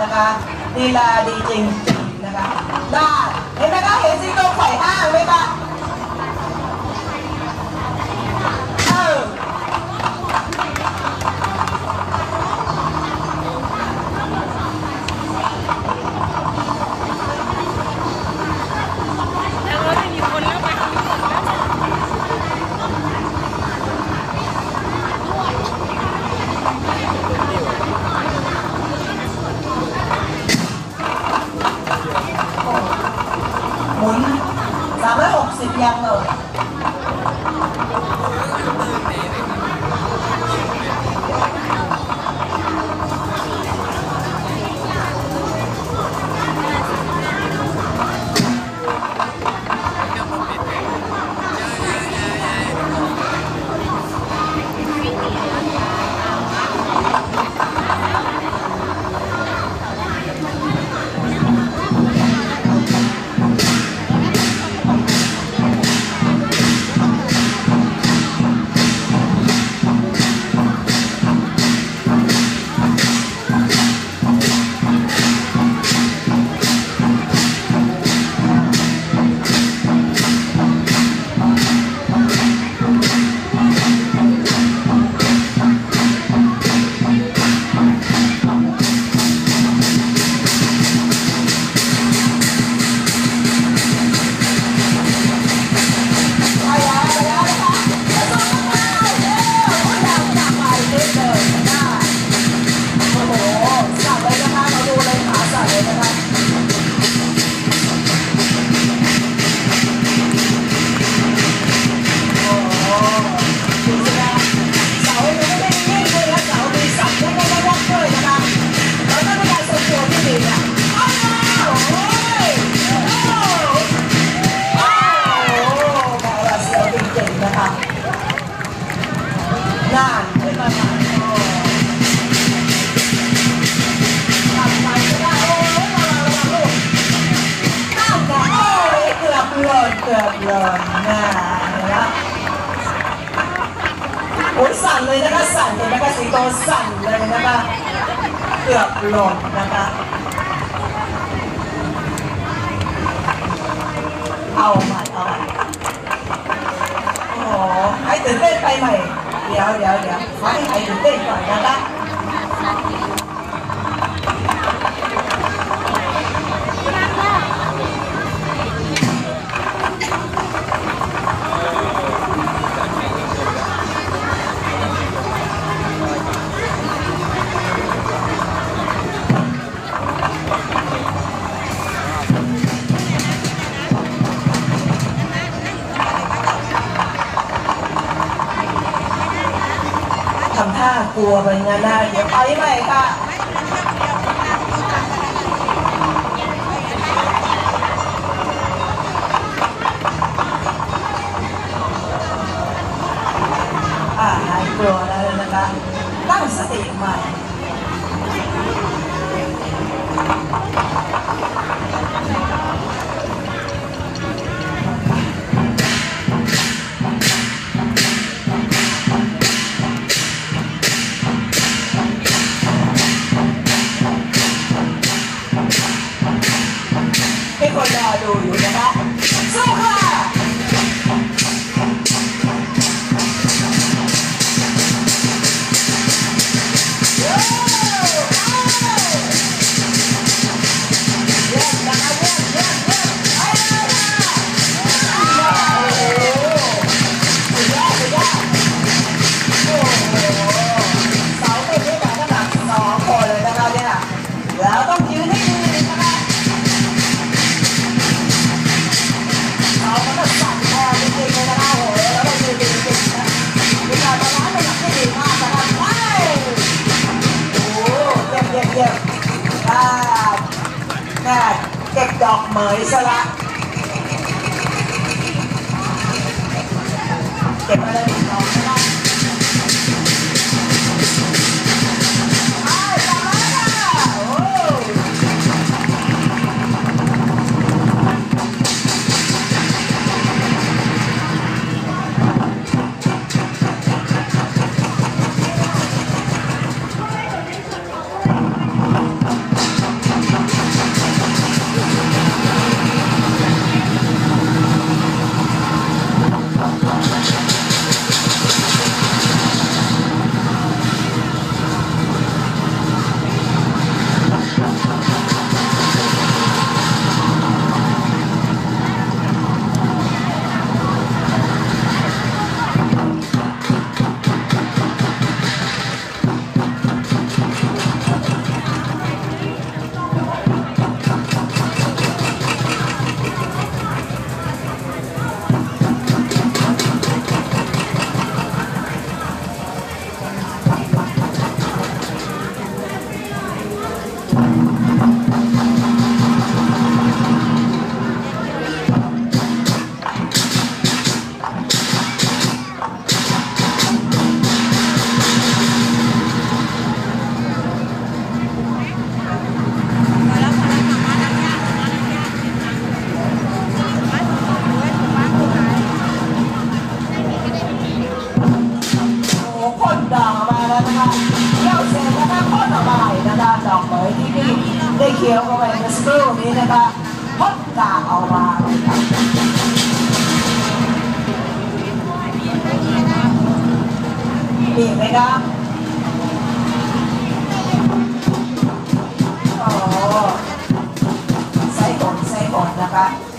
นะคะลีลาดีจริงนะคะได้เห็นไหมคะเห็นซี่โครง เกิดหล่นนะโอ้ยสั่นเลยนะคะสั่นเลยนะคะสีโตสั่นเลยนะคะเกือบหล่นนะคะเอาใหม่เอาใหม่โอ้ให้ตื่นเต้นไปใหม่ เดี๋ยวเดี๋ยวเดี๋ยวให้ตื่นเต้นก่อนนะคะ กลัวเป็นงานได้เดี๋ยวไปใหม่ค่ะ ยอะอ่าแม่เก็บดอกเหมยซะละเก็บอะไรดอกไม่ได้ มีอีกไหมคะโอ้ใส่ก่อนใส่ก่อนนะคะ